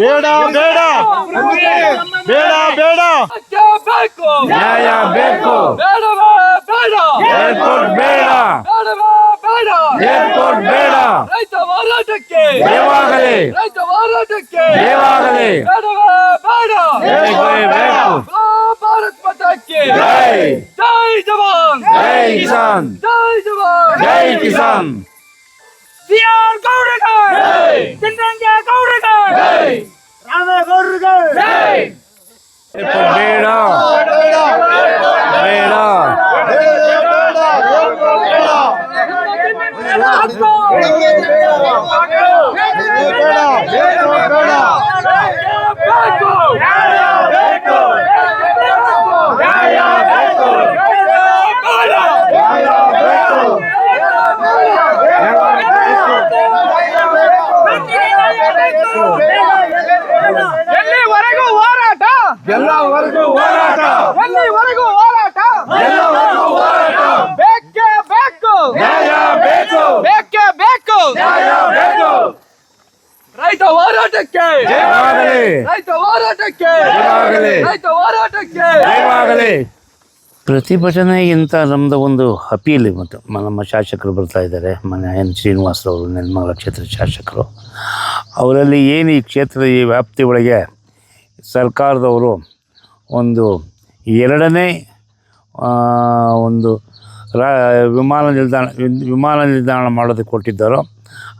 ಬೇಡ ಬೇಡ. ಬೇಡ ಬೇಡ. ನ್ಯಾಯ ಬೇಕು. ಬೇಡ. ಏರ್ಪೋರ್ಟ್ ಬೇಡ. ಏರ್ಪೋರ್ಟ್ ಬೇಡ. ರೈತ ಹೋರಾಟಕ್ಕೆ. ದೇವಾಗಲಿ. ರೈತ ಹೋರಾಟಕ್ಕೆ. ದೇವಾಗಲಿ. ಬೇಡ. ಬೇಕು. ಭಾರತ್ ಮಾತಾಕ್ಕೆ. ಜೈ. ಜೈ ಜವಾನ್. ಜೈ ಕಿಸಾನ್ ಜೈ ಜವಾನ್ ಜೈ ಕಿಸಾನ್ ಸಿ ಆರ್ ಗೌಡಗ ಚಿತ್ರಂಗ ಗೌಡಗ ರಾಮೇಗೌಡರಿಗೆ ಏರ್ಪೋರ್ಟ್ ಬೇಡ ಬೇಡ ಹಕ್ಕು. ಬೇಕು. ಎಲ್ಲವರೆಗೂ ಹೋರಾಟ. ಎಲ್ಲಿವರೆಗೂ ಹೋರಾಟ? ಎಲ್ಲವರೆಗೂ ಹೋರಾಟ. ಬೇಕೇ ಬೇಕು. ನ್ಯಾಯ ಬೇಕು. ಬೇಕೇ ಬೇಕು. ನ್ಯಾಯ ಬೇಕು. ರೈತ ಹೋರಾಟಕ್ಕೆ. ಜಯವಾಗಲಿ. ರೈತ ಹೋರಾಟಕ್ಕೆ. ಜಯವಾಗಲಿ. ರೈತ ಹೋರಾಟಕ್ಕೆ. ಜಯವಾಗಲಿ. ಪ್ರತಿಭಟನೆಗಿಂತ ನಮ್ಮದು ಒಂದು ಅಪೀಲ್ ಮತ್ತು ನಮ್ಮ ಶಾಸಕರು ಬರ್ತಾ ಇದ್ದಾರೆ. ಮನೆ ಎನ್ ಶ್ರೀನಿವಾಸರವರು ನೆಲಮಂಗಲ ಕ್ಷೇತ್ರದ ಶಾಸಕರು. ಅವರಲ್ಲಿ ಏನು ಈ ಕ್ಷೇತ್ರದ ಈ ವ್ಯಾಪ್ತಿ ಒಳಗೆ ಸರ್ಕಾರದವರು ಒಂದು ಎರಡನೇ ಒಂದು ರಾ, ವಿಮಾನ ನಿಲ್ದಾಣ ವಿಮಾನ ನಿಲ್ದಾಣ ಮಾಡೋದಕ್ಕೆ ಕೊಟ್ಟಿದ್ದಾರೋ,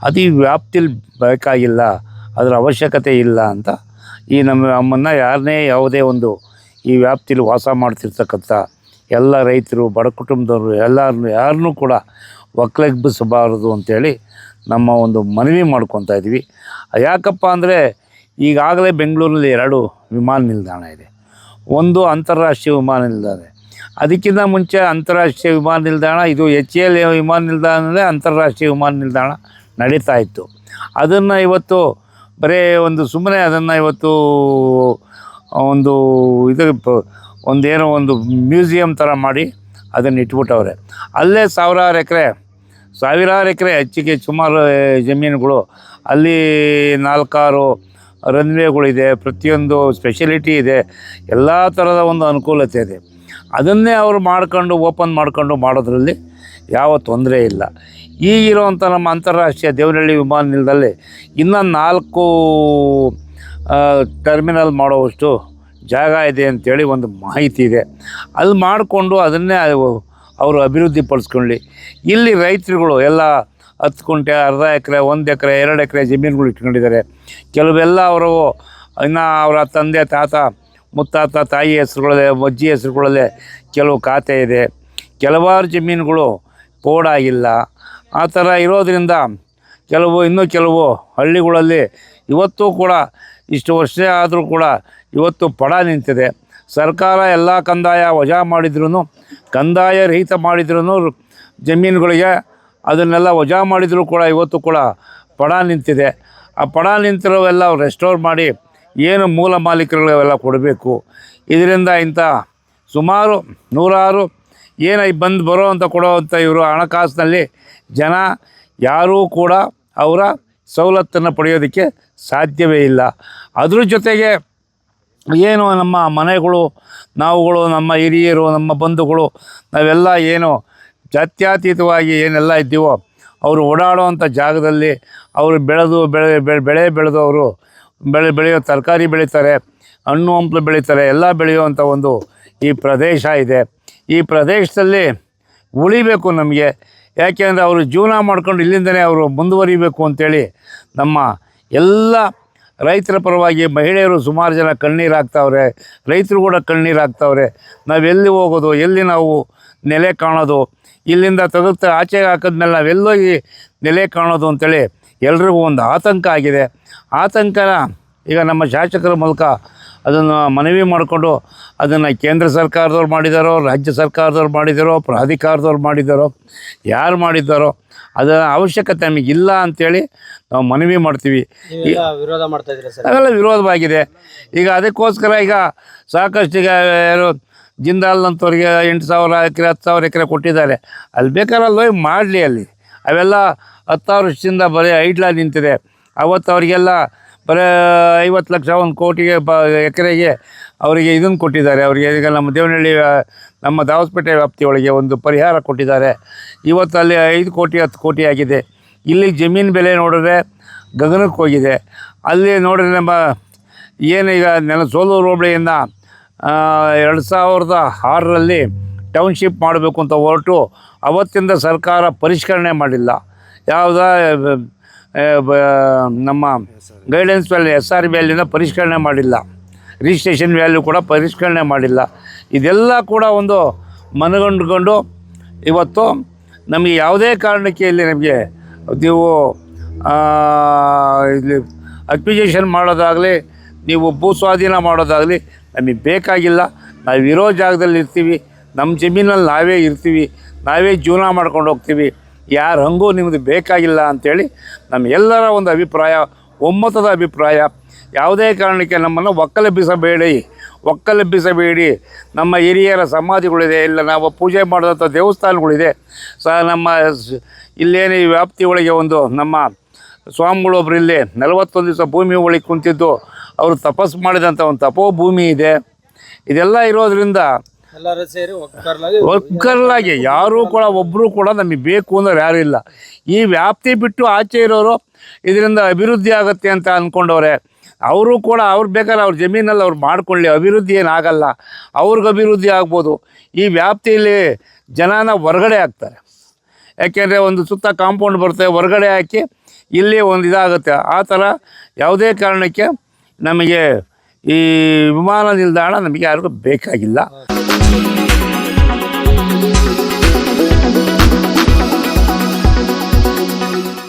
ಅದು ಈ ವ್ಯಾಪ್ತಿಲಿ ಬೇಕಾಗಿಲ್ಲ, ಅದರ ಅವಶ್ಯಕತೆ ಇಲ್ಲ ಅಂತ ಈ ನಮ್ಮ ನಮ್ಮನ್ನು ಯಾರನ್ನೇ ಯಾವುದೇ ಒಂದು ಈ ವ್ಯಾಪ್ತಿಲಿ ವಾಸ ಮಾಡ್ತಿರ್ತಕ್ಕಂಥ ಎಲ್ಲ ರೈತರು, ಬಡ ಕುಟುಂಬದವರು ಎಲ್ಲರನ್ನು ಯಾರನ್ನೂ ಕೂಡ ಒಕ್ಕಲೆಬ್ಬಿಸಬಾರದು ಅಂತೇಳಿ ನಮ್ಮ ಒಂದು ಮನವಿ ಮಾಡ್ಕೊತಾ ಇದ್ವಿ ಯಾಕಪ್ಪ ಅಂದರೆ ಈಗಾಗಲೇ ಬೆಂಗಳೂರಿನಲ್ಲಿ ಎರಡು ವಿಮಾನ ನಿಲ್ದಾಣ ಇದೆ. ಒಂದು ಅಂತಾರಾಷ್ಟ್ರೀಯ ವಿಮಾನ ನಿಲ್ದಾಣ. ಅದಕ್ಕಿಂತ ಮುಂಚೆ ಅಂತಾರಾಷ್ಟ್ರೀಯ ವಿಮಾನ ನಿಲ್ದಾಣ, ಇದು ಎಚ್ ಎಲ್ ವಿಮಾನ ನಿಲ್ದಾಣದಲ್ಲೇ ಅಂತಾರಾಷ್ಟ್ರೀಯ ವಿಮಾನ ನಿಲ್ದಾಣ ನಡೀತಾ ಇತ್ತು. ಅದನ್ನು ಇವತ್ತು ಬರೀ ಒಂದು ಸುಮ್ಮನೆ ಅದನ್ನು ಇವತ್ತು ಒಂದು ಇದು, ಒಂದೇನೋ ಒಂದು ಮ್ಯೂಸಿಯಂ ಥರ ಮಾಡಿ ಅದನ್ನು ಇಟ್ಬಿಟ್ಟವ್ರೆ. ಅಲ್ಲೇ ಸಾವಿರಾರು ಎಕರೆ ಸಾವಿರಾರು ಎಕರೆ ಹೆಚ್ಚಿಗೆ ಸುಮಾರು ಜಮೀನುಗಳು. ಅಲ್ಲಿ ನಾಲ್ಕಾರು ರನ್ವೇಗಳಿದೆ ಪ್ರತಿಯೊಂದು ಸ್ಪೆಷಲಿಟಿ ಇದೆ, ಎಲ್ಲ ಥರದ ಒಂದು ಅನುಕೂಲತೆ ಇದೆ. ಅದನ್ನೇ ಅವರು ಮಾಡ್ಕೊಂಡು ಓಪನ್ ಮಾಡ್ಕೊಂಡು ಮಾಡೋದ್ರಲ್ಲಿ ಯಾವ ತೊಂದರೆ ಇಲ್ಲ. ಈಗಿರುವಂಥ ನಮ್ಮ ಅಂತಾರಾಷ್ಟ್ರೀಯ ದೇವನಹಳ್ಳಿ ವಿಮಾನ ನಿಲ್ದಲ್ಲಿ ಇನ್ನೂ ನಾಲ್ಕು ಟರ್ಮಿನಲ್ ಮಾಡೋವಷ್ಟು ಜಾಗ ಇದೆ ಅಂತೇಳಿ ಒಂದು ಮಾಹಿತಿ ಇದೆ. ಅಲ್ಲಿ ಮಾಡಿಕೊಂಡು ಅದನ್ನೇ ಅವರು ಅಭಿವೃದ್ಧಿಪಡಿಸ್ಕೊಳ್ಳಿ. ಇಲ್ಲಿ ರೈತರುಗಳು, ಎಲ್ಲ ಹತ್ತು ಕುಂಟೆ, ಅರ್ಧ ಎಕರೆ, ಒಂದು ಎಕರೆ, ಎರಡು ಎಕರೆ ಜಮೀನುಗಳು ಇಟ್ಕೊಂಡಿದ್ದಾರೆ. ಕೆಲವೆಲ್ಲ ಅವರು ಇನ್ನು ಅವರ ತಂದೆ, ತಾತ, ಮುತ್ತಾತ, ತಾಯಿ ಹೆಸರುಗಳಲ್ಲೇ ಮಜ್ಜಿ ಹೆಸರುಗಳಲ್ಲೇ ಕೆಲವು ಖಾತೆ ಇದೆ. ಕೆಲವಾರು ಜಮೀನುಗಳು ಪೋಡಾಗಿಲ್ಲ ಆ ಥರ ಇರೋದರಿಂದ ಕೆಲವು, ಇನ್ನೂ ಕೆಲವು ಹಳ್ಳಿಗಳಲ್ಲಿ ಇವತ್ತು ಕೂಡ ಇಷ್ಟು ವರ್ಷ ಆದರೂ ಕೂಡ ಇವತ್ತು ಪಡ ನಿಂತಿದೆ. ಸರ್ಕಾರ ಎಲ್ಲ ಕಂದಾಯ ವಜಾ ಮಾಡಿದ್ರೂ ಕಂದಾಯ ರಹಿತ ಮಾಡಿದ್ರೂ ಜಮೀನುಗಳಿಗೆ ಅದನ್ನೆಲ್ಲ ವಜಾ ಮಾಡಿದರೂ ಕೂಡ ಇವತ್ತು ಕೂಡ ಪಡ ನಿಂತಿದೆ. ಆ ಪಡ ನಿಂತಿರೋವೆಲ್ಲ ರೆಸ್ಟೋರ್ ಮಾಡಿ ಏನು ಮೂಲ ಮಾಲೀಕರುಗಳೆಲ್ಲ ಕೊಡಬೇಕು. ಇದರಿಂದ ಇಂಥ ಸುಮಾರು ನೂರಾರು ಏನು ಬಂದು ಬರೋ ಅಂತ ಕೊಡೋ ಅಂತ ಇವರು ಹಣಕಾಸಿನಲ್ಲಿ ಜನ ಯಾರೂ ಕೂಡ ಅವರ ಸವಲತ್ತನ್ನು ಪಡೆಯೋದಕ್ಕೆ ಸಾಧ್ಯವೇ ಇಲ್ಲ. ಅದ್ರ ಜೊತೆಗೆ ಏನು ನಮ್ಮ ಮನೆಗಳು, ನಾವುಗಳು, ನಮ್ಮ ಹಿರಿಯರು, ನಮ್ಮ ಬಂಧುಗಳು, ನಾವೆಲ್ಲ ಏನು ಜಾತ್ಯತೀತವಾಗಿ ಏನೆಲ್ಲ ಇದ್ದೀವೋ ಅವರು ಓಡಾಡುವಂಥ ಜಾಗದಲ್ಲಿ ಅವರು ಬೆಳೆದು ಬೆಳೆ ಬೆಳೆ ಬೆಳೆ ಬೆಳೆದು ಅವರು ಬೆಳೆ ಬೆಳೆಯೋ ತರಕಾರಿ ಬೆಳೀತಾರೆ, ಹಣ್ಣು ಹಂಪಲು ಬೆಳೀತಾರೆ, ಎಲ್ಲ ಬೆಳೆಯುವಂಥ ಒಂದು ಈ ಪ್ರದೇಶ ಇದೆ. ಈ ಪ್ರದೇಶದಲ್ಲಿ ಉಳಿಬೇಕು ನಮಗೆ. ಯಾಕೆಂದರೆ ಅವರು ಜೀವನ ಮಾಡ್ಕೊಂಡು ಇಲ್ಲಿಂದಲೇ ಅವರು ಮುಂದುವರಿಬೇಕು ಅಂತೇಳಿ ನಮ್ಮ ಎಲ್ಲ ರೈತರ ಪರವಾಗಿ ಮಹಿಳೆಯರು ಸುಮಾರು ಜನ ಕಣ್ಣೀರು ಹಾಕ್ತಾವ್ರೆ, ರೈತರು ಕೂಡ ಕಣ್ಣೀರು ಹಾಕ್ತಾವ್ರೆ. ನಾವೆಲ್ಲಿ ಹೋಗೋದು, ಎಲ್ಲಿ ನಾವು ನೆಲೆ ಕಾಣೋದು ಇಲ್ಲಿಂದ ತೆಗೆದು ಆಚೆಗೆ ಹಾಕಿದ್ಮೇಲೆ ನಾವೆಲ್ಲೋಗಿ ನೆಲೆ ಕಾಣೋದು ಅಂತೇಳಿ ಎಲ್ರಿಗೂ ಒಂದು ಆತಂಕ ಆಗಿದೆ. ಆತಂಕನ ಈಗ ನಮ್ಮ ಶಾಸಕರ ಮೂಲಕ ಅದನ್ನು ಮನವಿ ಮಾಡಿಕೊಂಡು ಅದನ್ನು ಕೇಂದ್ರ ಸರ್ಕಾರದವ್ರು ಮಾಡಿದಾರೋ ರಾಜ್ಯ ಸರ್ಕಾರದವ್ರು ಮಾಡಿದಾರೋ ಪ್ರಾಧಿಕಾರದವ್ರು ಮಾಡಿದಾರೋ ಯಾರು ಮಾಡಿದ್ದಾರೋ ಅದರ ಅವಶ್ಯಕತೆ ನಮಗಿಲ್ಲ ಅಂಥೇಳಿ ನಾವು ಮನವಿ ಮಾಡ್ತೀವಿ. ವಿರೋಧ ಮಾಡ್ತಾ ಅವೆಲ್ಲ ವಿರೋಧವಾಗಿದೆ. ಈಗ ಅದಕ್ಕೋಸ್ಕರ ಈಗ ಸಾಕಷ್ಟು ಈಗ ಯಾರು ಜಿಂದಾಲ್ ಅಂತವ್ರಿಗೆ ಎಂಟು ಸಾವಿರ, ಎಕರೆ, ಹತ್ತು ಸಾವಿರ ಎಕರೆ ಕೊಟ್ಟಿದ್ದಾರೆ. ಅಲ್ಲಿ ಬೇಕಾದ್ರೆ ಲೋಯ್ ಮಾಡಲಿ ಅಲ್ಲಿ. ಅವೆಲ್ಲ ಹತ್ತಾರು ವರ್ಷದಿಂದ ಬರೀ ಐಡ್ಲ ನಿಂತಿದೆ. ಅವತ್ತು ಅವರಿಗೆಲ್ಲ ಬರೀ ಐವತ್ತು ಲಕ್ಷ, ಒಂದು ಕೋಟಿಗೆ ಬ, ಎಕರೆಗೆ ಅವರಿಗೆ ಇದನ್ನು ಕೊಟ್ಟಿದ್ದಾರೆ. ಅವರಿಗೆ ಈಗ ನಮ್ಮ ದೇವನಹಳ್ಳಿ ನಮ್ಮ ದಾವಸ್ಪೇಟೆ ವ್ಯಾಪ್ತಿಯೊಳಗೆ ಒಂದು ಪರಿಹಾರ ಕೊಟ್ಟಿದ್ದಾರೆ. ಇವತ್ತು ಅಲ್ಲಿ ಐದು ಕೋಟಿ, ಹತ್ತು ಕೋಟಿ ಆಗಿದೆ. ಇಲ್ಲಿ ಜಮೀನು ಬೆಲೆ ನೋಡಿದ್ರೆ ಗಗನಕ್ಕೆ ಹೋಗಿದೆ. ಅಲ್ಲಿ ನೋಡಿದ್ರೆ ನಮ್ಮ, ಏನು ಈಗ ನೆಲ ಸೋಲೂರು ಹೋಬಳಿಯಿಂದ ಎರಡು ಸಾವಿರದ ಆರರಲ್ಲಿ ಟೌನ್ಶಿಪ್ ಮಾಡಬೇಕು ಅಂತ ಹೊರಟು ಅವತ್ತಿಂದ ಸರ್ಕಾರ ಪರಿಷ್ಕರಣೆ ಮಾಡಿಲ್ಲ. ಯಾವುದ ನಮ್ಮ ಗೈಡೆನ್ಸ್ ವ್ಯಾಲ್ಯೂ ಎಸ್ ಆರ್ ವ್ಯಾಲ್ಯೂನ ಪರಿಷ್ಕರಣೆ ಮಾಡಿಲ್ಲ. ರಿಜಿಸ್ಟ್ರೇಷನ್ ವ್ಯಾಲ್ಯೂ ಕೂಡ ಪರಿಷ್ಕರಣೆ ಮಾಡಿಲ್ಲ. ಇದೆಲ್ಲ ಕೂಡ ಒಂದು ಮನಗಂಡುಕೊಂಡು ಇವತ್ತು ನಮಗೆ ಯಾವುದೇ ಕಾರಣಕ್ಕೆ ಇಲ್ಲಿ ನಮಗೆ ನೀವು ಇಲ್ಲಿ ಅಕ್ವಿಜೇಷನ್ ಮಾಡೋದಾಗಲಿ, ನೀವು ಭೂ ಸ್ವಾಧೀನ ಮಾಡೋದಾಗಲಿ ನಮಗೆ ಬೇಕಾಗಿಲ್ಲ. ನಾವು ಇರೋ ಜಾಗದಲ್ಲಿ ಇರ್ತೀವಿ. ನಮ್ಮ ಜಮೀನಲ್ಲಿ ನಾವೇ ಇರ್ತೀವಿ. ನಾವೇ ಜೀವನ ಮಾಡ್ಕೊಂಡು ಹೋಗ್ತೀವಿ. ಯಾರು ಹಂಗೂ ನಿಮ್ಮದು ಬೇಕಾಗಿಲ್ಲ ಅಂಥೇಳಿ ನಮ್ಮ ಎಲ್ಲರ ಒಂದು ಅಭಿಪ್ರಾಯ, ಒಮ್ಮತದ ಅಭಿಪ್ರಾಯ. ಯಾವುದೇ ಕಾರಣಕ್ಕೆ ನಮ್ಮನ್ನು ಒಕ್ಕಲೆಬ್ಬಿಸಬೇಡಿ. ಒಕ್ಕಲೆಬ್ಬಿಸಬೇಡಿ. ನಮ್ಮ ಹಿರಿಯರ ಸಮಾಧಿಗಳಿದೆ. ಇಲ್ಲ ನಾವು ಪೂಜೆ ಮಾಡಿದಂಥ ದೇವಸ್ಥಾನಗಳಿದೆ. ಸ ನಮ್ಮ ಇಲ್ಲೇನೇ ವ್ಯಾಪ್ತಿ ಒಳಗೆ ಒಂದು ನಮ್ಮ ಸ್ವಾಮಿಗಳೊಬ್ಬರು ಇಲ್ಲಿ ನಲವತ್ತೊಂದು ದಿವಸ ಭೂಮಿ ಒಳಗೆ ಕುಂತಿದ್ದು. ಅವರು ತಪಸ್ಸು ಮಾಡಿದಂಥ ಒಂದು ತಪೋ ಭೂಮಿ ಇದೆ. ಇದೆಲ್ಲ ಇರೋದ್ರಿಂದ ಎಲ್ಲರೂ ಸೇರಿ ಒಕ್ಕರ್ಲಾಗಿ ಯಾರೂ ಕೂಡ ಒಬ್ಬರು ಕೂಡ ನಮಗೆ ಬೇಕು ಅಂದ್ರೆ ಯಾರೂ ಇಲ್ಲ. ಈ ವ್ಯಾಪ್ತಿ ಬಿಟ್ಟು ಆಚೆ ಇರೋರು ಇದರಿಂದ ಅಭಿವೃದ್ಧಿ ಆಗುತ್ತೆ ಅಂತ ಅಂದ್ಕೊಂಡವ್ರೆ ಅವರು ಕೂಡ ಅವ್ರು ಬೇಕಾದ್ರೆ ಅವ್ರ ಜಮೀನಲ್ಲಿ ಅವ್ರು ಮಾಡ್ಕೊಳ್ಳಿ. ಅಭಿವೃದ್ಧಿ ಏನಾಗಲ್ಲ ಅವ್ರಿಗೆ ಅಭಿವೃದ್ಧಿ ಆಗ್ಬೋದು. ಈ ವ್ಯಾಪ್ತಿಯಲ್ಲಿ ಜನನ ಹೊರಗಡೆ ಆಗ್ತಾರೆ ಯಾಕೆಂದರೆ ಒಂದು ಸುತ್ತ ಕಾಂಪೌಂಡ್ ಬರುತ್ತೆ ಹೊರಗಡೆ ಹಾಕಿ ಇಲ್ಲಿ ಒಂದು ಇದಾಗುತ್ತೆ. ಆ ಥರ ಯಾವುದೇ ಕಾರಣಕ್ಕೆ ನಮಗೆ ಈ ವಿಮಾನ ನಿಲ್ದಾಣ ನಮಗೆ ಯಾರಿಗೂ ಬೇಕಾಗಿಲ್ಲ.